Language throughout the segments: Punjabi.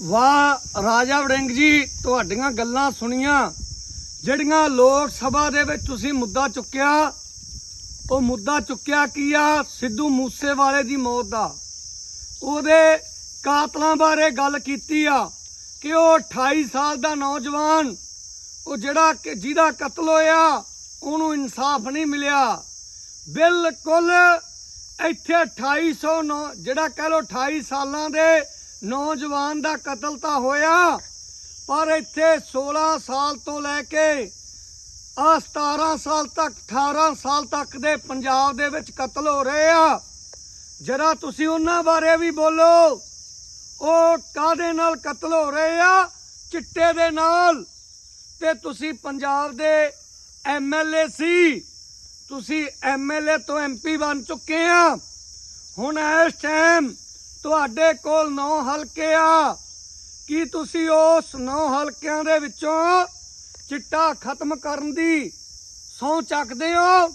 ਵਾਹ, ਰਾਜਾ ਵੜਿੰਗ ਜੀ, ਤੁਹਾਡੀਆਂ ਗੱਲਾਂ ਸੁਣੀਆਂ। ਜਿਹੜੀਆਂ ਲੋਕ ਸਭਾ ਦੇ ਵਿੱਚ ਤੁਸੀਂ ਮੁੱਦਾ ਚੁੱਕਿਆ, ਉਹ ਮੁੱਦਾ ਚੁੱਕਿਆ ਕੀ ਆ? ਸਿੱਧੂ ਮੂਸੇਵਾਲੇ ਦੀ ਮੌਤ ਦਾ। ਉਹਦੇ ਕਾਤਲਾਂ ਬਾਰੇ ਗੱਲ ਕੀਤੀ ਆ ਕਿ ਉਹ 28 ਸਾਲ ਦਾ ਨੌਜਵਾਨ, ਉਹ ਜਿਹੜਾ ਕਿ ਜਿਹਦਾ ਕਤਲ ਹੋਇਆ, ਉਹਨੂੰ ਇਨਸਾਫ ਨਹੀਂ ਮਿਲਿਆ। ਬਿਲਕੁਲ ਇੱਥੇ 2809 ਜਿਹੜਾ ਕਹ ਲੋ 28 ਸਾਲਾਂ ਦੇ ਨੌਜਵਾਨ ਦਾ ਕਤਲ ਤਾਂ ਹੋਇਆ, ਪਰ ਇੱਥੇ 16 ਸਾਲ ਤੋਂ ਲੈ ਕੇ ਆ 17 ਸਾਲ ਤੱਕ 18 ਸਾਲ ਤੱਕ ਦੇ ਪੰਜਾਬ ਦੇ ਵਿੱਚ ਕਤਲ ਹੋ ਰਹੇ ਆ। ਜਰਾ ਤੁਸੀਂ ਉਹਨਾਂ ਬਾਰੇ ਵੀ ਬੋਲੋ, ਉਹ ਕਾਦੇ ਨਾਲ ਕਤਲ ਹੋ ਰਹੇ ਆ? ਚਿੱਟੇ ਦੇ ਨਾਲ। ਤੇ ਤੁਸੀਂ ਪੰਜਾਬ ਦੇ ਐਮਐਲਏ ਸੀ, ਤੁਸੀਂ ਐਮਐਲਏ ਤੋਂ ਐਮਪੀ ਬਣ ਚੁੱਕੇ ਆ। ਹੁਣ ਇਸ ਟਾਈਮ ਤੁਹਾਡੇ ਕੋਲ 9 ਹਲਕੇ ਆ। ਕੀ ਤੁਸੀਂ ਉਸ 9 ਹਲਕਿਆਂ ਦੇ ਵਿੱਚੋਂ ਚਿੱਟਾ ਖਤਮ ਕਰਨ ਦੀ ਸਹੁੰ ਚੱਕਦੇ ਹੋ?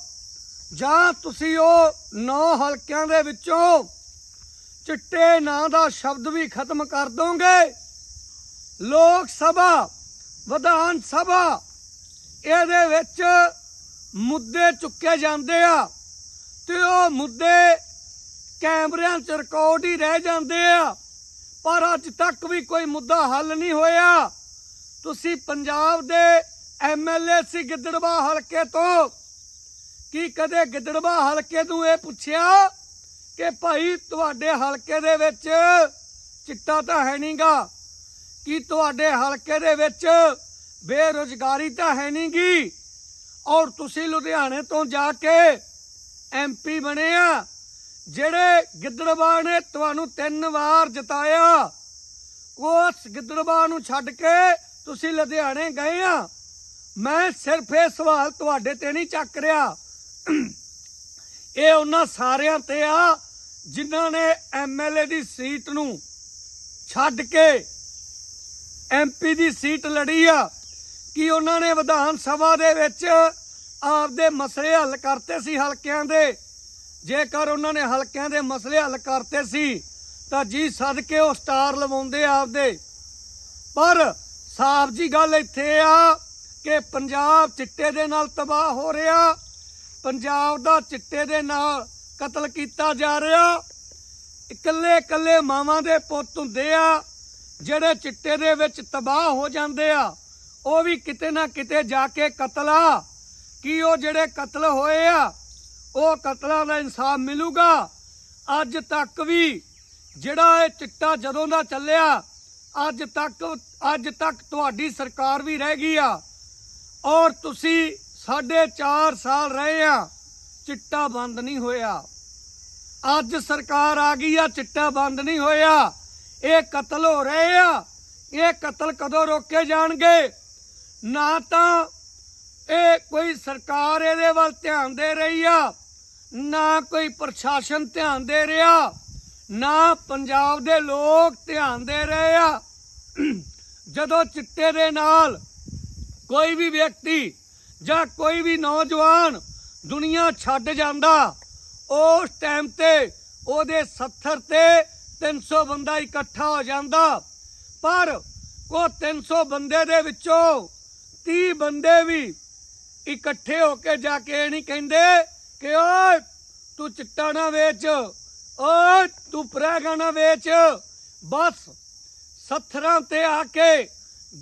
ਜਾਂ ਤੁਸੀਂ ਉਹ 9 ਹਲਕਿਆਂ ਦੇ ਵਿੱਚੋਂ ਚਿੱਟੇ ਨਾਂ ਦਾ ਸ਼ਬਦ ਵੀ ਖਤਮ ਕਰ ਦੋਗੇ? ਲੋਕ ਸਭਾ, ਵਿਧਾਨ ਸਭਾ, ਇਹਦੇ ਵਿੱਚ ਮੁੱਦੇ ਚੁੱਕੇ ਜਾਂਦੇ ਆ ਤੇ ਉਹ ਮੁੱਦੇ ਕੈਮਰਿਆਂ 'ਚ ਰਿਕਾਰਡ ਹੀ ਰਹਿ ਜਾਂਦੇ ਆ। ਪਰ ਅੱਜ ਤੱਕ ਵੀ ਕੋਈ ਮੁੱਦਾ ਹੱਲ ਨਹੀਂ ਹੋਇਆ। ਤੁਸੀਂ ਪੰਜਾਬ ਦੇ ਐਮਐਲਏ ਸੀ ਗਿੱਦੜਵਾ ਹਲਕੇ ਤੋਂ ਕੀ ਕਦੇ ਗਿੱਦੜਵਾ ਹਲਕੇ ਨੂੰ ਇਹ ਪੁੱਛਿਆ ਕਿ ਭਾਈ ਤੁਹਾਡੇ ਹਲਕੇ ਦੇ ਵਿੱਚ ਚਿੱਟਾ ਤਾਂ ਹੈ ਨਹੀਂਗਾ? ਕੀ ਤੁਹਾਡੇ ਹਲਕੇ ਦੇ ਵਿੱਚ ਬੇਰੁਜ਼ਗਾਰੀ ਤਾਂ ਹੈ ਨਹੀਂਗੀ? ਔਰ ਤੁਸੀਂ ਲੁਧਿਆਣੇ ਤੋਂ ਜਾ ਕੇ ਐਮਪੀ ਬਣੇ ਆ। ਜਿਹੜੇ ਗਿੱਦੜਵਾ ਨੇ ਤੁਹਾਨੂੰ ਤਿੰਨ ਵਾਰ ਜਿਤਾਇਆ, ਉਸ ਗਿੱਦੜਵਾ ਨੂੰ ਛੱਡ ਕੇ ਤੁਸੀਂ ਲੁਧਿਆਣੇ ਗਏ ਆ। ਮੈਂ ਸਿਰਫ ਇਹ ਸਵਾਲ ਤੁਹਾਡੇ ਤੇ ਨਹੀਂ ਚੱਕ ਰਿਹਾ। ਇਹ ਉਹਨਾਂ ਸਾਰਿਆਂ ਤੇ ਆ ਜਿਨ੍ਹਾਂ ਨੇ ਐਮਐਲਏ ਦੀ ਸੀਟ ਨੂੰ ਛੱਡ ਕੇ ਐਮਪੀ ਦੀ ਸੀਟ ਲੜੀ ਆ ਕਿ ਉਹਨਾਂ ਨੇ ਵਿਧਾਨ ਸਭਾ ਦੇ ਵਿੱਚ ਆਪਦੇ ਮਸਲੇ ਹੱਲ ਕਰਤੇ ਸੀ ਹਲਕਿਆਂ ਦੇ। ਜੇਕਰ ਉਹਨਾਂ ਨੇ ਹਲਕਿਆਂ ਦੇ ਮਸਲੇ ਹੱਲ ਕਰਤੇ ਸੀ, ਤਾਂ ਜੀ ਸਦਕੇ ਉਹ ਸਟਾਰ ਲਵਾਉਂਦੇ ਆਪਦੇ। ਪਰ ਸਾਫ਼ ਜੀ ਗੱਲ ਇੱਥੇ ਆ ਕਿ ਪੰਜਾਬ ਚਿੱਟੇ ਦੇ ਨਾਲ ਤਬਾਹ ਹੋ ਰਿਹਾ, ਪੰਜਾਬ ਦਾ ਚਿੱਟੇ ਦੇ ਨਾਲ ਕਤਲ ਕੀਤਾ ਜਾ ਰਿਹਾ ਇਕੱਲੇ ਇਕੱਲੇ ਮਾਵਾਂ ਦੇ ਪੁੱਤ ਹੁੰਦੇ ਆ, ਜਿਹੜੇ ਚਿੱਟੇ ਦੇ ਵਿੱਚ ਤਬਾਹ ਹੋ ਜਾਂਦੇ ਆ, ਉਹ ਵੀ ਕਿਤੇ ਨਾ ਕਿਤੇ ਜਾ ਕੇ ਕਤਲ ਆ। ਕੀ ਉਹ ਜਿਹੜੇ ਕਤਲ ਹੋਏ ਆ ਉਹ ਕਤਲਾਂ ਦਾ ਇਨਸਾਫ ਮਿਲੂਗਾ। ਅੱਜ ਤੱਕ ਵੀ ਜਿਹੜਾ ਇਹ ਚਿੱਟਾ ਜਦੋਂ ਦਾ ਚੱਲਿਆ, ਅੱਜ ਤੱਕ ਅੱਜ ਤੱਕ ਤੁਹਾਡੀ ਸਰਕਾਰ ਵੀ ਰਹਿ ਗਈ ਆ। ਔਰ ਤੁਸੀਂ ਸਾਢੇ 4 ਸਾਲ ਰਹੇ ਆ, ਚਿੱਟਾ ਬੰਦ ਨਹੀਂ ਹੋਇਆ। ਅੱਜ ਸਰਕਾਰ ਆ ਗਈ ਆ, ਚਿੱਟਾ ਬੰਦ ਨਹੀਂ ਹੋਇਆ। ਇਹ ਕਤਲ ਹੋ ਰਹੇ ਆ, ਇਹ ਕਤਲ ਕਦੋਂ ਰੋਕੇ ਜਾਣਗੇ? ਨਾ ਤਾਂ ਇਹ ਕੋਈ ਸਰਕਾਰ ਇਹਦੇ ਵੱਲ ਧਿਆਨ ਦੇ ਰਹੀ ਆ ਨਾ ਕੋਈ ਪ੍ਰਸ਼ਾਸਨ ਧਿਆਨ ਦੇ ਰਿਹਾ, ਨਾ ਪੰਜਾਬ ਦੇ ਲੋਕ ਧਿਆਨ ਦੇ ਰਹੇ ਆ। ਜਦੋਂ ਚਿੱਟੇ ਦੇ ਨਾਲ ਕੋਈ ਵੀ ਵਿਅਕਤੀ ਜਾਂ ਕੋਈ ਵੀ ਨੌਜਵਾਨ ਦੁਨੀਆ ਛੱਡ ਜਾਂਦਾ, ਉਸ ਟਾਈਮ ਤੇ ਉਹਦੇ 70 ਤੇ 300 ਬੰਦਾ ਇਕੱਠਾ ਹੋ ਜਾਂਦਾ। ਪਰ ਉਹ 300 ਬੰਦੇ ਦੇ ਵਿੱਚੋਂ 30 ਬੰਦੇ ਵੀ ਇਕੱਠੇ ਹੋ ਕੇ ਜਾ ਕੇ ਇਹ ਨਹੀਂ ਕਹਿੰਦੇ ਕਿ ਓਏ, ਤੂੰ ਚਿੱਟਾ ਨਾ ਵੇਚ, ਓਏ, ਤੂੰ ਪ੍ਰੈਗਾ ਨਾ ਵੇਚ। ਬਸ, ਸੱਥਰਾਂ ਤੇ ਆ ਕੇ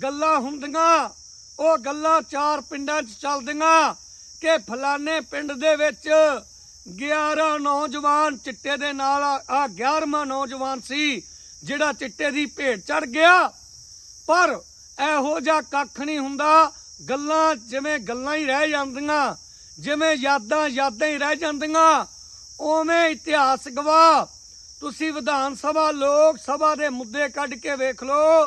ਗੱਲਾਂ ਹੁੰਦੀਆਂ, ਉਹ ਗੱਲਾਂ ਚਾਰ ਪਿੰਡਾਂ 'ਚ ਚੱਲਦੀਆਂ ਕਿ ਫਲਾਣੇ ਪਿੰਡ ਦੇ ਵਿੱਚ 11 ਨੌਜਵਾਨ ਚਿੱਟੇ ਦੇ ਨਾਲ ਆ 11ਵਾਂ ਨੌਜਵਾਨ ਸੀ, ਜਿਹੜਾ ਚਿੱਟੇ ਦੀ ਭੇਟ ਚੜ ਗਿਆ। ਪਰ ਇਹੋ ਜਿਹਾ ਕੱਖ ਨਹੀਂ ਹੁੰਦਾ, ਗੱਲਾਂ ਜਿਵੇਂ ਗੱਲਾਂ ਹੀ ਰਹਿ ਜਾਂਦੀਆਂ। ਜਿਵੇਂ ਯਾਦਾਂ ਯਾਦਾਂ ਹੀ ਰਹਿ ਜਾਂਦੀਆਂ, ਉਵੇਂ ਇਤਿਹਾਸ ਗਵਾ ਤੁਸੀਂ ਵਿਧਾਨ ਸਭਾ, ਲੋਕ ਸਭਾ ਦੇ ਮੁੱਦੇ ਕੱਢ ਕੇ ਵੇਖ ਲਓ,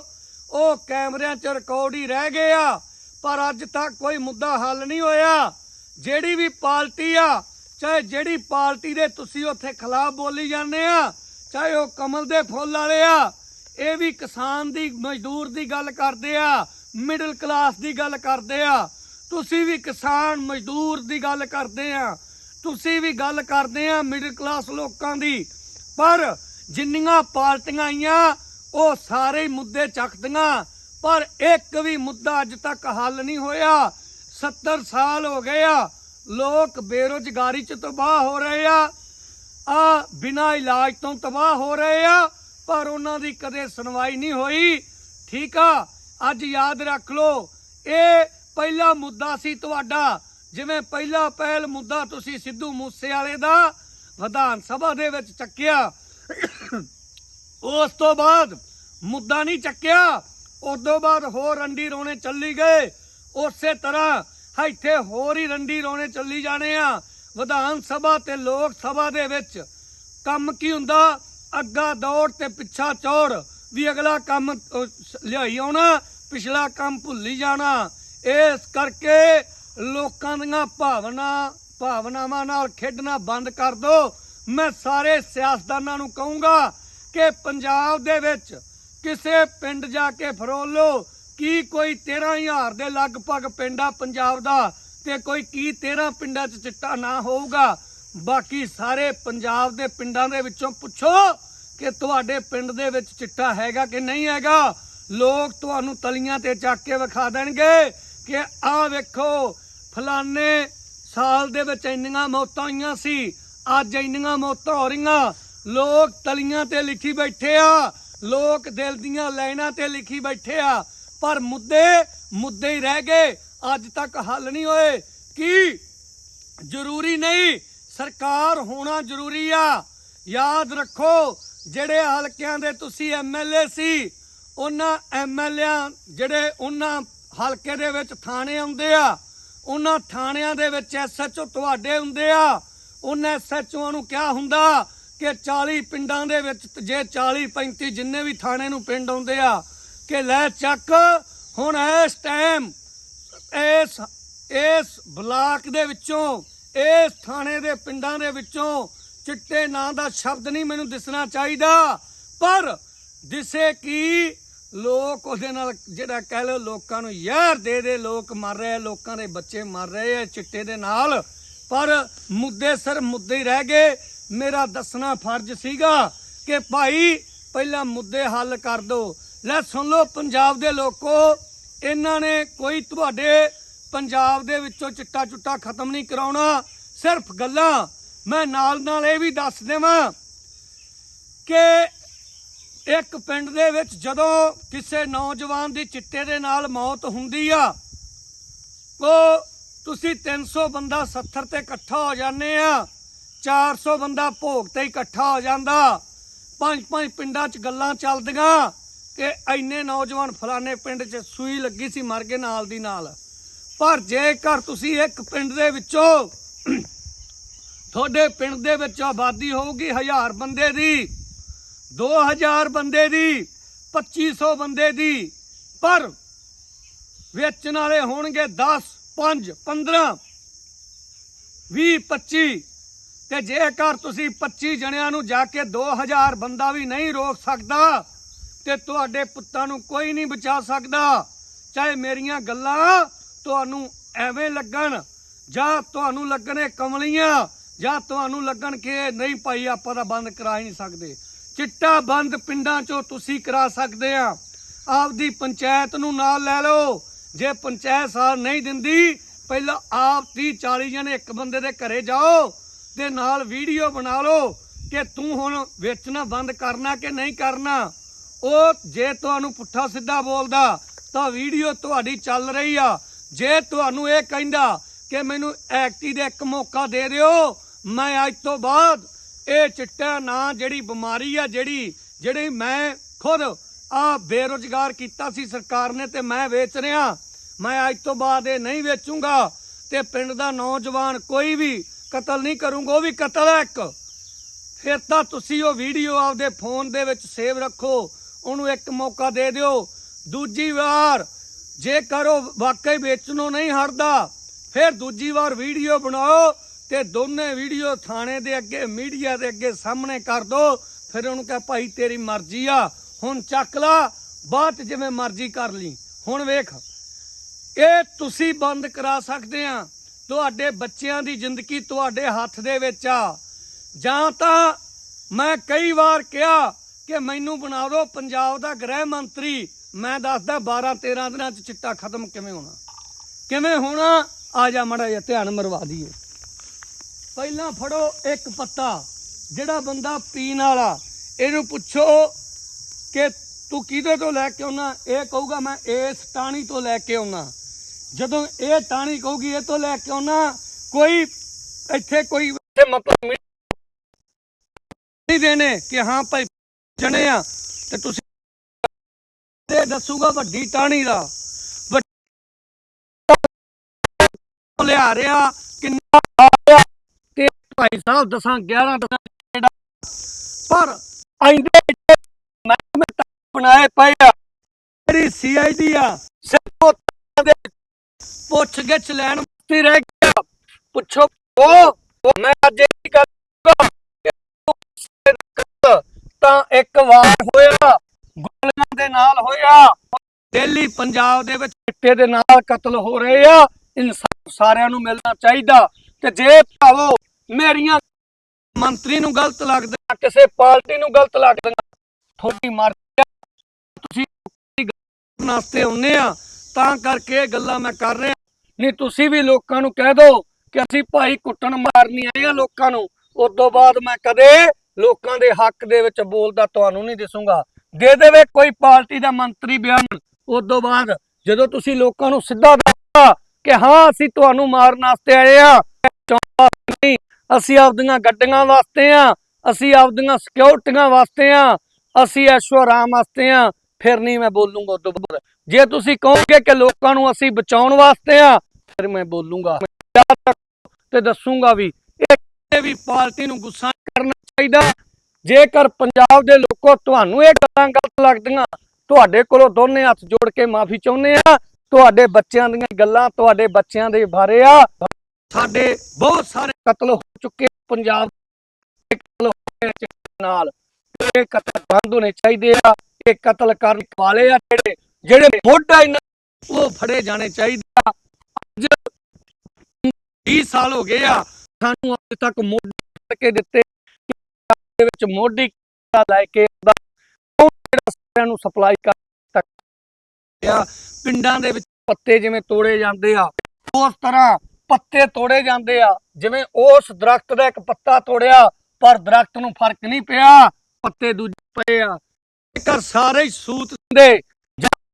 ਉਹ ਕੈਮਰਿਆਂ 'ਚ ਰਿਕਾਰਡ ਹੀ ਰਹਿ ਗਏ ਆ, ਪਰ ਅੱਜ ਤੱਕ ਕੋਈ ਮੁੱਦਾ ਹੱਲ ਨਹੀਂ ਹੋਇਆ। ਜਿਹੜੀ ਵੀ ਪਾਰਟੀ ਆ, ਚਾਹੇ ਜਿਹੜੀ ਪਾਰਟੀ ਦੇ ਤੁਸੀਂ ਉੱਥੇ ਖਿਲਾਫ ਬੋਲੀ ਜਾਂਦੇ ਆ, ਚਾਹੇ ਉਹ ਕਮਲ ਦੇ ਫੁੱਲ ਵਾਲੇ ਆ, ਇਹ ਵੀ ਕਿਸਾਨ ਦੀ, ਮਜ਼ਦੂਰ ਦੀ ਗੱਲ ਕਰਦੇ ਆ ਮਿਡਲ ਕਲਾਸ ਦੀ ਗੱਲ ਕਰਦੇ ਆ। ਤੁਸੀਂ ਵੀ ਕਿਸਾਨ ਮਜ਼ਦੂਰ ਦੀ ਗੱਲ ਕਰਦੇ ਆ, ਤੁਸੀਂ ਵੀ ਗੱਲ ਕਰਦੇ ਆ ਮਿਡਲ ਕਲਾਸ ਲੋਕਾਂ ਦੀ, ਪਰ ਜਿੰਨੀਆਂ ਪਾਰਟੀਆਂ ਆਈਆਂ, ਉਹ ਸਾਰੇ ਮੁੱਦੇ ਚੱਕਦੀਆਂ, ਪਰ ਇੱਕ ਵੀ ਮੁੱਦਾ ਅੱਜ ਤੱਕ ਹੱਲ ਨਹੀਂ ਹੋਇਆ। 70 ਸਾਲ ਹੋ ਗਏ ਆ, ਲੋਕ ਬੇਰੋਜ਼ਗਾਰੀ ਚ ਤਬਾਹ ਹੋ ਰਹੇ ਆ ਆ ਬਿਨਾਂ ਇਲਾਜ ਤੋਂ ਤਬਾਹ ਹੋ ਰਹੇ ਆ, ਪਰ ਉਹਨਾਂ ਦੀ ਕਦੇ ਸੁਣਵਾਈ ਨਹੀਂ ਹੋਈ। ਠੀਕ ਆ, ਅੱਜ ਯਾਦ ਰੱਖ ਲਓ, ਇਹ ਪਹਿਲਾ ਮੁੱਦਾ ਸੀ ਤੁਹਾਡਾ, ਜਿਵੇਂ ਪਹਿਲਾ ਪਹਿਲ ਮੁੱਦਾ ਤੁਸੀਂ ਸਿੱਧੂ ਮੂਸੇਵਾਲੇ ਦਾ ਵਿਧਾਨ ਸਭਾ ਦੇ ਵਿੱਚ ਚੱਕਿਆ। ਉਸ ਤੋਂ ਬਾਅਦ ਮੁੱਦਾ ਨਹੀਂ ਚੱਕਿਆ, ਉਸ ਤੋਂ ਬਾਅਦ ਹੋਰ ਰੰਡੀ ਰੋਣੇ ਚੱਲੀ ਗਏ। ਉਸੇ ਤਰ੍ਹਾਂ ਇੱਥੇ ਹੋਰ ਹੀ ਰੰਡੀ ਰੋਣੇ ਚੱਲੀ ਜਾਣੇ ਆ। ਵਿਧਾਨ ਸਭਾ ਤੇ ਲੋਕ ਸਭਾ ਦੇ ਵਿੱਚ ਕੰਮ ਕੀ ਹੁੰਦਾ? ਅੱਗਾ ਦੌੜ ਤੇ ਪਿੱਛਾ ਚੌੜ। ਵੀ ਅਗਲਾ ਕੰਮ ਲਿਆਈ ਆਉਣਾ, ਪਿਛਲਾ ਕੰਮ ਭੁੱਲੀ ਜਾਣਾ। ਇਸ ਕਰਕੇ ਲੋਕਾਂ ਦੀਆਂ ਭਾਵਨਾ, ਭਾਵਨਾਵਾਂ ਨਾਲ ਖੇਡਣਾ ਬੰਦ ਕਰ ਦਿਓ ਮੈਂ ਸਾਰੇ ਸਿਆਸਤਦਾਨਾਂ ਨੂੰ ਕਹੂੰਗਾ ਕਿ ਪੰਜਾਬ ਦੇ ਵਿੱਚ ਕਿਸੇ ਪਿੰਡ ਜਾ ਕੇ ਫਰੋਲ ਲਓ। ਕੀ ਕੋਈ 13000 ਦੇ ਲਗਭਗ ਪਿੰਡ ਆ ਪੰਜਾਬ ਦਾ ਤੇ ਕੋਈ ਕੀ 13 ਪਿੰਡਾਂ 'ਚ ਚਿੱਟਾ ਨਾ ਹੋਊਗਾ? ਬਾਕੀ ਸਾਰੇ ਪੰਜਾਬ ਦੇ ਪਿੰਡਾਂ ਦੇ ਵਿੱਚੋਂ ਪੁੱਛੋ ਕਿ ਤੁਹਾਡੇ ਪਿੰਡ ਦੇ ਵਿੱਚ ਚਿੱਟਾ ਹੈਗਾ ਕਿ ਨਹੀਂ ਹੈਗਾ। ਲੋਕ ਤੁਹਾਨੂੰ ਤਲੀਆਂ ਤੇ ਚੱਕ ਕੇ ਵਿਖਾ ਦੇਣਗੇ। ਕਿ ਆਹ ਵੇਖੋ, ਫਲਾਣੇ ਸਾਲ ਦੇ ਵਿੱਚ ਇੰਨੀਆਂ ਮੌਤਾਂ ਹੋਈਆਂ ਸੀ, ਅੱਜ ਇੰਨੀਆਂ ਮੌਤਾਂ ਹੋ ਰਹੀਆਂ। ਲੋਕ ਤਲੀਆਂ ਤੇ ਲਿਖੀ ਬੈਠੇ ਆ, ਲੋਕ ਦਿਲ ਦੀਆਂ ਲਾਈਨਾਂ ਤੇ ਲਿਖੀ ਬੈਠੇ ਆ, ਪਰ ਮੁੱਦੇ ਮੁੱਦੇ ਹੀ ਰਹਿ ਗਏ, ਅੱਜ ਤੱਕ ਹੱਲ ਨਹੀਂ ਹੋਏ। ਕੀ ਜ਼ਰੂਰੀ ਨਹੀਂ, ਸਰਕਾਰ ਹੋਣਾ ਜ਼ਰੂਰੀ ਆ। ਯਾਦ ਰੱਖੋ, ਜਿਹੜੇ ਹਲਕਿਆਂ ਦੇ ਤੁਸੀਂ ਐਮਐਲਏ ਸੀ, ਉਹਨਾਂ ਐਮਐਲਏਆਂ ਜਿਹੜੇ ਉਹਨਾਂ ਹਲਕੇ ਦੇ ਵਿੱਚ ਥਾਣੇ ਆਉਂਦੇ ਆ। ਉਹਨਾਂ ਥਾਣਿਆਂ ਦੇ ਵਿੱਚ ਐਸਐਚਓ ਤੁਹਾਡੇ ਹੁੰਦੇ ਆ। ਉਹਨਾਂ ਐਸਐਚਓਆਂ ਨੂੰ ਕਿਹਾ ਹੁੰਦਾ ਕਿ 40 ਪਿੰਡਾਂ ਦੇ ਵਿੱਚ ਜੇ 40 35 ਜਿੰਨੇ ਵੀ ਥਾਣੇ ਨੂੰ ਪਿੰਡ ਆਉਂਦੇ ਆ, ਕਿ ਲੈ ਚੱਕ, ਹੁਣ ਇਸ ਟਾਈਮ ਇਸ ਇਸ ਬਲਾਕ ਦੇ ਵਿੱਚੋਂ, ਇਸ ਥਾਣੇ ਦੇ ਪਿੰਡਾਂ ਦੇ ਵਿੱਚੋਂ ਚਿੱਟੇ ਨਾਂ ਦਾ ਸ਼ਬਦ ਨਹੀਂ ਮੈਨੂੰ ਦਿਸਣਾ ਚਾਹੀਦਾ। ਪਰ ਦਿਸੇ ਕਿ ਲੋਕ ਉਹਦੇ ਨਾਲ ਜਿਹੜਾ ਕਹਿ ਲਓ ਲੋਕਾਂ ਨੂੰ ਯਾਰ ਦੇ ਦੇ ਲੋਕ ਮਰ ਰਹੇ ਲੋਕਾਂ ਦੇ ਬੱਚੇ ਮਰ ਰਹੇ ਆ, ਚਿੱਟੇ ਦੇ ਨਾਲ। ਪਰ ਮੁੱਦੇ ਸਰ ਮੁੱਦੇ ਹੀ ਰਹਿ ਗਏ। ਮੇਰਾ ਦੱਸਣਾ ਫਰਜ਼ ਸੀਗਾ ਕਿ ਭਾਈ, ਪਹਿਲਾਂ ਮੁੱਦੇ ਹੱਲ ਕਰ ਦਿਓ ਲੈ ਸੁਣ ਲਓ ਪੰਜਾਬ ਦੇ ਲੋਕੋ, ਇਹਨਾਂ ਨੇ ਕੋਈ ਤੁਹਾਡੇ ਪੰਜਾਬ ਦੇ ਵਿੱਚੋਂ ਚਿੱਟਾ ਚੁੱਟਾ ਖਤਮ ਨਹੀਂ ਕਰਾਉਣਾ। ਸਿਰਫ ਗੱਲਾਂ। ਮੈਂ ਨਾਲ ਨਾਲ ਇਹ ਵੀ ਦੱਸ ਦੇਵਾਂ ਕਿ ਇੱਕ ਪਿੰਡ ਦੇ ਵਿੱਚ ਜਦੋਂ ਕਿਸੇ ਨੌਜਵਾਨ ਦੀ ਚਿੱਟੇ ਦੇ ਨਾਲ ਮੌਤ ਹੁੰਦੀ ਆ, ਉਹ ਤੁਸੀਂ 300 ਬੰਦਾ 70 ਤੇ ਇਕੱਠਾ ਹੋ ਜਾਂਦੇ ਆ 400 ਬੰਦਾ ਭੋਗ ਤੇ ਇਕੱਠਾ ਹੋ ਜਾਂਦਾ ਪੰਜ ਪੰਜ ਪਿੰਡਾਂ 'ਚ ਗੱਲਾਂ ਚੱਲਦੀਆਂ ਕਿ ਐਨੇ ਨੌਜਵਾਨ ਫਲਾਣੇ ਪਿੰਡ 'ਚ ਸੂਈ ਲੱਗੀ ਸੀ ਮਰ ਗਏ ਨਾਲ ਦੀ ਨਾਲ। ਪਰ ਜੇਕਰ ਤੁਸੀਂ ਇੱਕ ਪਿੰਡ ਦੇ ਵਿੱਚੋਂ ਤੁਹਾਡੇ ਪਿੰਡ ਦੇ ਵਿੱਚ ਆਬਾਦੀ ਹੋਊਗੀ ਹਜ਼ਾਰ ਬੰਦੇ ਦੀ 2000 ਬੰਦੇ ਦੀ 2500 ਬੰਦੇ ਦੀ, ਪਰ ਵੇਚਣ ਵਾਲੇ ਹੋਣਗੇ 10 5 15 20 25 ਤੇ ਜੇਕਰ ਤੁਸੀਂ 25 ਜਣਿਆਂ ਨੂੰ ਜਾ ਕੇ 2000 ਬੰਦਾ ਵੀ ਨਹੀਂ ਰੋਕ ਸਕਦਾ, ਤੇ ਤੁਹਾਡੇ ਪੁੱਤਾਂ ਨੂੰ ਕੋਈ ਨਹੀਂ ਬਚਾ ਸਕਦਾ। ਚਾਹੇ ਮੇਰੀਆਂ ਗੱਲਾਂ ਤੁਹਾਨੂੰ ਐਵੇਂ ਲੱਗਣ, ਜਾਂ ਤੁਹਾਨੂੰ ਲੱਗਣੇ ਕਮਲੀਆਂ, ਜਾਂ ਤੁਹਾਨੂੰ ਲੱਗਣ ਕਿ ਨਹੀਂ ਭਾਈ, ਆਪਾਂ ਤਾਂ ਬੰਦ ਕਰਾ ਹੀ ਨਹੀਂ ਸਕਦੇ। ਚਿੱਟਾ ਬੰਦ ਪਿੰਡਾਂ 'ਚੋਂ ਤੁਸੀਂ ਕਰਾ ਸਕਦੇ ਆ। ਆਪਦੀ ਪੰਚਾਇਤ ਨੂੰ ਨਾਲ ਲੈ ਲਓ। ਜੇ ਪੰਚਾਇਤ ਸਾਥ ਨਹੀਂ ਦਿੰਦੀ, ਪਹਿਲਾਂ ਆਪ 30 40 ਜਣੇ ਇੱਕ ਬੰਦੇ ਦੇ ਘਰੇ ਜਾਓ ਤੇ ਨਾਲ ਵੀਡੀਓ ਬਣਾ ਲਓ ਕਿ ਤੂੰ ਹੁਣ ਵੇਚਣਾ ਬੰਦ ਕਰਨਾ ਕਿ ਨਹੀਂ ਕਰਨਾ। ਉਹ ਜੇ ਤੁਹਾਨੂੰ ਪੁੱਠਾ ਸਿੱਧਾ ਬੋਲਦਾ, ਤਾਂ ਵੀਡੀਓ ਤੁਹਾਡੀ ਚੱਲ ਰਹੀ ਆ। ਜੇ ਤੁਹਾਨੂੰ ਇਹ ਕਹਿੰਦਾ ਕਿ ਮੈਨੂੰ ਐਕਟੀ ਦੇ ਇੱਕ ਮੌਕਾ ਦੇ ਦਿਓ, ਮੈਂ ਅੱਜ ਤੋਂ ਬਾਅਦ ਇਹ ਚਿੱਟਾ ਨਾ ਜਿਹੜੀ ਬਿਮਾਰੀ ਆ ਜਿਹੜੀ ਜਿਹੜੀ ਮੈਂ ਖੁਦ ਆ ਬੇਰੁਜ਼ਗਾਰ ਕੀਤਾ ਸੀ ਸਰਕਾਰ ਨੇ ਤੇ ਮੈਂ ਵੇਚ ਰਿਹਾ। ਮੈਂ ਅੱਜ ਤੋਂ ਬਾਅਦ ਇਹ ਨਹੀਂ ਵੇਚੂੰਗਾ ਤੇ ਪਿੰਡ ਦਾ ਨੌਜਵਾਨ ਕੋਈ ਵੀ ਕਤਲ ਨਹੀਂ ਕਰੂੰਗਾ, ਉਹ ਵੀ ਕਤਲ ਹੈ ਇੱਕ। ਫਿਰ ਤਾਂ ਤੁਸੀਂ ਉਹ ਵੀਡੀਓ ਆਪਦੇ ਫੋਨ ਦੇ ਵਿੱਚ ਸੇਵ ਰੱਖੋ, ਉਹਨੂੰ ਇੱਕ ਮੌਕਾ ਦੇ ਦਿਓ। ਦੂਜੀ ਵਾਰ ਜੇਕਰ ਉਹ ਵਾਕਈ ਵੇਚਣੋਂ ਨਹੀਂ ਹਟਦਾ, ਫਿਰ ਦੂਜੀ ਵਾਰ ਵੀਡੀਓ ਬਣਾਓ। ਤੇ ਦੋਨੇ ਵੀਡੀਓ ਥਾਣੇ ਦੇ ਅੱਗੇ, ਮੀਡੀਆ ਦੇ ਅੱਗੇ ਸਾਹਮਣੇ ਕਰ ਦੋ। ਫਿਰ ਉਹਨੂੰ ਕਹ, ਭਾਈ, ਤੇਰੀ ਮਰਜ਼ੀ ਆ। ਹੁਣ ਚੱਕ ਲਾ। ਬਾਅਦ 'ਚ ਜਿਵੇਂ ਮਰਜ਼ੀ ਕਰ ਲਈ। ਹੁਣ ਵੇਖ, ਇਹ ਤੁਸੀਂ ਬੰਦ ਕਰਾ ਸਕਦੇ ਆ। ਤੁਹਾਡੇ ਬੱਚਿਆਂ ਦੀ ਜ਼ਿੰਦਗੀ ਤੁਹਾਡੇ ਹੱਥ ਦੇ ਵਿੱਚ ਆ। ਜਾਂ ਤਾਂ ਮੈਂ ਕਈ ਵਾਰ ਕਿਹਾ ਕਿ ਮੈਨੂੰ ਬਣਾ ਦਿਓ ਪੰਜਾਬ ਦਾ ਗ੍ਰਹਿ ਮੰਤਰੀ। ਮੈਂ ਦੱਸਦਾ 12 13 ਦਿਨਾਂ ਚ ਚਿੱਟਾ ਖਤਮ ਕਿਵੇਂ ਹੋਣਾ? ਕਿਵੇਂ ਹੋਣਾ? ਆ ਜਾ ਮੜਾ ਜਿਹਾ ਧਿਆਨ ਮਰਵਾ ਦਈਏ। ਪਹਿਲਾਂ ਫੜੋ ਇੱਕ ਪੱਤਾ, ਜਿਹੜਾ ਬੰਦਾ ਪੀਣ ਵਾਲਾ। ਇਹਨੂੰ ਪੁੱਛੋ ਕਿ ਤੂੰ ਕਿਹਦੇ ਤੋਂ ਲੈ ਕੇ ਆਉਣਾ? ਇਹ ਕਹੂਗਾ, ਮੈਂ ਇਸ ਟਾਣੀ ਤੋਂ ਲੈ ਕੇ ਆਉਣਾ। ਜਦੋਂ ਇਹ ਟਾਣੀ ਕਹੂਗੀ, ਇਹ ਤੋਂ ਲੈ ਕੇ ਆਉਣਾ? ਕੋਈ ਇੱਥੇ ਕੋਈ ਮਤਲਬ ਨਹੀਂ ਦੇਣੇ ਕਿ ਹਾਂ ਭਾਈ ਜਣੇ ਆ, ਤੇ ਤੁਸੀਂ ਤੇ ਦੱਸੂਗਾ ਵੱਡੀ ਟਾਣੀ ਦਾ। ਲਿਆ ਰਿਹਾ, ਕਿੰਨਾ ਭਾਈ ਸਾਹਿਬ ਦਸਾਂ 11 ਦਸਾਂ ਪਰ ਆਇੰਦੇ ਮੈਂ ਬਣਾਏ ਪਏ ਆ। ਜਿਹੜੀ ਸੀਆਈਡੀ ਆ। ਸਿਰਫ ਦੇ ਪੁੱਛ ਗਿੱਛ ਲੈਣ ਤੇ ਰਹਿ ਗਿਆ। ਪੁੱਛੋ ਉਹ ਮੈਂ ਅੱਜ ਇਹ ਕਰੂੰਗਾ ਤਾਂ ਇੱਕ ਵਾਰ ਹੋਇਆ, ਗੋਲੀਆਂ ਦੇ ਨਾਲ ਹੋਇਆ। ਦਿੱਲੀ ਪੰਜਾਬ ਦੇ ਵਿੱਚ ਚਿੱਟੇ ਦੇ ਨਾਲ ਕਤਲ ਹੋ ਰਹੇ ਆ। ਇਨਸਾਫ ਸਾਰਿਆਂ ਨੂੰ ਮਿਲਣਾ ਚਾਹੀਦਾ। ਤੇ ਜੇ ਭਾਵੋ ਮੇਰੀਆਂ ਮੰਤਰੀ ਨੂੰ ਗਲਤ ਲੱਗਦਾ ਕਿਸੇ ਪਾਰਟੀ ਨੂੰ ਗਲਤ ਲੱਗਦਾ ਤੁਹਾਡੀ ਮਰਜ਼ੀ ਤੁਸੀਂ ਨਾਸਤੇ ਹੁੰਨੇ ਆ, ਤਾਂ ਕਰਕੇ ਇਹ ਗੱਲਾਂ ਮੈਂ ਕਰ ਰਿਹਾ। ਨਹੀਂ, ਤੁਸੀਂ ਵੀ ਲੋਕਾਂ ਨੂੰ ਕਹਿ ਦਿਓ ਕਿ ਅਸੀਂ ਭਾਈ ਕੁੱਟਣ ਮਾਰਨੀ ਆਏ ਆ ਲੋਕਾਂ ਨੂੰ। ਉਸ ਤੋਂ ਬਾਅਦ ਮੈਂ ਕਦੇ ਲੋਕਾਂ ਦੇ ਹੱਕ ਦੇ ਵਿੱਚ ਬੋਲਦਾ ਤੁਹਾਨੂੰ ਨਹੀਂ ਦਿਸੂੰਗਾ। ਦੇ ਦੇਵੇ ਕੋਈ ਪਾਰਟੀ ਦਾ ਮੰਤਰੀ ਬਿਆਨ। ਉਸ ਤੋਂ ਬਾਅਦ ਜਦੋਂ ਤੁਸੀਂ ਲੋਕਾਂ ਨੂੰ ਸਿੱਧਾ ਦੱਸਦਾ ਕਿ ਹਾਂ, ਅਸੀਂ ਤੁਹਾਨੂੰ ਮਾਰਨ ਵਾਸਤੇ ਆਏ ਆ ਚੌਂਕਾ ਨਹੀਂ। ਅਸੀਂ ਆਪਦੀਆਂ ਗੱਡੀਆਂ ਵਾਸਤੇ ਆ, ਅਸੀਂ ਆਪਦੀਆਂ ਸਿਕਿਉਰਟੀਆਂ ਵਾਸਤੇ ਆ, ਅਸੀਂ ਐਸ਼ੋ ਆਰਾਮ ਵਾਸਤੇ ਆ, ਫਿਰ ਨਹੀਂ ਮੈਂ ਬੋਲੂੰਗਾ ਉਸ ਜੇ ਤੁਸੀਂ ਕਹੋਗੇ ਕਿ ਲੋਕਾਂ ਨੂੰ ਅਸੀਂ ਬਚਾਉਣ ਵਾਸਤੇ ਆ, ਫਿਰ ਮੈਂ ਬੋਲੂੰਗਾ। ਤੇ ਦੱਸੂਗਾ ਵੀ, ਇਹ ਵੀ ਪਾਰਟੀ ਨੂੰ ਗੁੱਸਾ ਕਰਨਾ ਚਾਹੀਦਾ। ਜੇਕਰ ਪੰਜਾਬ ਦੇ ਲੋਕੋ ਤੁਹਾਨੂੰ ਇਹ ਗੱਲਾਂ ਗਲਤ ਲੱਗਦੀਆਂ, ਤੁਹਾਡੇ ਕੋਲੋਂ ਦੋਨੇ ਹੱਥ ਜੋੜ ਕੇ ਮਾਫੀ ਚਾਹੁੰਦੇ ਆ। ਤੁਹਾਡੇ ਬੱਚਿਆਂ ਦੀਆਂ ਗੱਲਾਂ, ਤੁਹਾਡੇ ਬੱਚਿਆਂ ਦੇ ਬਾਰੇ ਆ। ਸਾਡੇ ਬਹੁਤ ਸਾਰੇ ਕਤਲ ਚੁੱਕੇ। ਪੰਜਾਬ ਨਾਲ ਇਹ ਕਤਲ ਬੰਦ ਹੋਣੇ ਚਾਹੀਦੇ ਆ, ਇਹ ਕਤਲ ਕਰਨ ਵਾਲੇ ਆ ਜਿਹੜੇ ਜਿਹੜੇ ਮੋਢਾ ਇਹਨਾਂ ਉਹ ਫੜੇ ਜਾਣੇ ਚਾਹੀਦੇ ਆ। ਅੱਜ 20 ਸਾਲ ਹੋ ਗਏ ਆ, ਸਾਨੂੰ ਅੱਜ ਤੱਕ ਮੋਢੇ ਕੇ ਦਿੱਤੇ। ਦੇ ਵਿੱਚ ਮੋਢੀ ਲੈ ਕੇ ਆਉਂਦਾ? ਸਾਰਿਆਂ ਨੂੰ ਸਪਲਾਈ ਕਰ ਤੱਕ ਪਿੰਡਾਂ ਦੇ ਵਿੱਚ ਪੱਤੇ ਜਿਵੇਂ ਤੋੜੇ ਜਾਂਦੇ ਆ, ਉਸ ਤਰ੍ਹਾਂ ਪੱਤੇ ਤੋੜੇ ਜਾਂਦੇ ਆ। ਜਿਵੇਂ ਉਸ ਦਰਖਤ ਦਾ ਇੱਕ ਪੱਤਾ ਤੋੜਿਆ, ਪਰ ਦਰਖਤ ਨੂੰ ਫ਼ਰਕ ਨਹੀਂ ਪਿਆ, ਪੱਤੇ ਦੂਜੇ ਪਏ ਆ। ਜੇਕਰ ਸਾਰੇ ਹੀ ਸੂਤ ਦਿੰਦੇ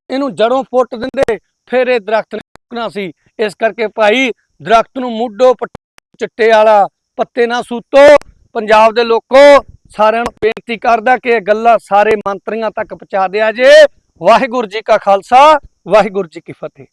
ਇਹਨੂੰ ਜੜੋਂ ਪੁੱਟ ਦਿੰਦੇ, ਫਿਰ ਇਹ ਦਰਖਤ ਨੇ ਸੀ। ਇਸ ਕਰਕੇ ਭਾਈ, ਦਰਖਤ ਨੂੰ ਮੁੱਢੋ ਪੱਟ- ਚਿੱਟੇ ਵਾਲਾ ਪੱਤੇ ਨਾ ਸੂਤੋ। ਪੰਜਾਬ ਦੇ ਲੋਕੋ, ਸਾਰਿਆਂ ਨੂੰ ਬੇਨਤੀ ਕਰਦਾ ਕਿ ਇਹ ਗੱਲਾਂ ਸਾਰੇ ਮੰਤਰੀਆਂ ਤੱਕ ਪਹੁੰਚਾ ਦਿਆ ਜੇ। ਵਾਹਿਗੁਰੂ ਜੀ ਕਾ ਖਾਲਸਾ, ਵਾਹਿਗੁਰੂ ਜੀ ਕੀ ਫਤਿਹ।